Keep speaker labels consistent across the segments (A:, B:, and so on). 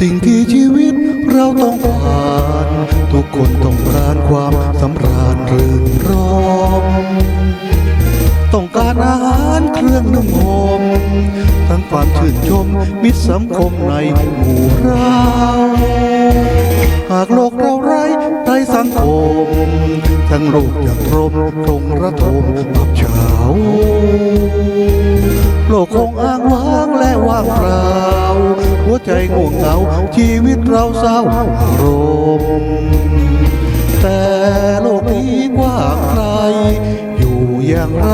A: สิ่งที่ชีวิตเราต้องผ่าน ทุกคนต้องการความสำราญรื่นรมต้องการอาหารเครื่องนุ่งห่มทั้งความชื่นชมมิตรสังคมในหมู่เราหากโลกเราไร้ไร้สังคม ทั้งโลกอย่างทรมตรงระทมอับเฉาโลกคงอ้างว้างและว่างเปล่า ใจง่วงเหงา ชีวิตเราเศร้าอารมแต่โลกนี้กว้างไกลอยู่อย่างไร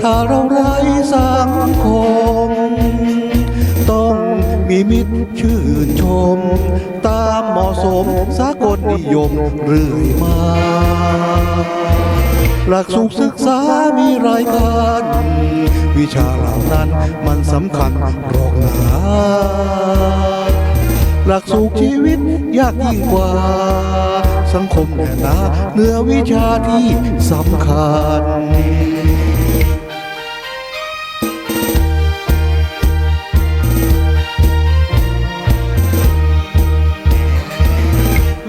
A: ถ้าเราไร้สังคม ต้องมีมิตรชื่นชม ตามเหมาะสมสากลนิยมเรื่อยมา หลักสูตรศึกษามีรายการ วิชาเหล่านั้นมันสำคัญรอกหนาหลักสูตรชีวิตยากยิ่งกว่า สังคมแน่นาเนื้อวิชาที่สำคัญ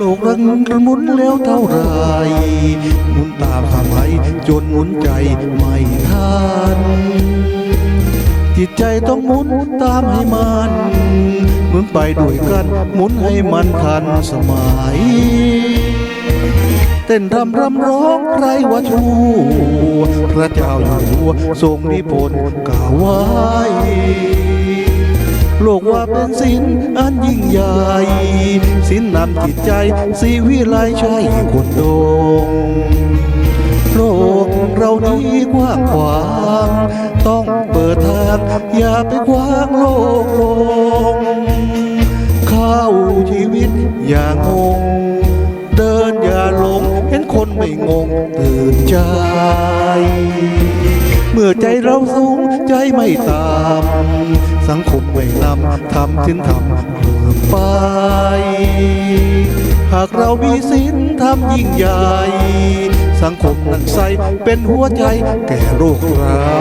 A: ลกรันหมุนแล้วเท่าไรหมุนตามสมัยจนหมุนใจไม่ทันจิตใจต้องหมุนตามให้มันหมุนไปด้วยกันหมุนให้มันทันสมัย เต้นรำรำร้องใครว่าชูพระเจ้าอยู่หัวทรงนิพนธ์กล่าวไว้ โลกว่าเป็นศิลอันยิ่งใหญ่ศิลนำจิตใจสีวิไลใช่คนโดงโลกเรานี้กว้างขวางต้องเปิดทางอย่าไปขวางโลกลงเข้าชีวิตอย่างงง เดินอย่าหลงเห็นคนไม่งงตื่นใจ เมื่อใจเราสูงใจไม่ต่ำสังคมไม่นำทำถึงทำเพื่อไป หากเรามีศีลทำยิ่งใหญ่ สังคมนั้นใสเป็นหัวใจแก่โรคเรา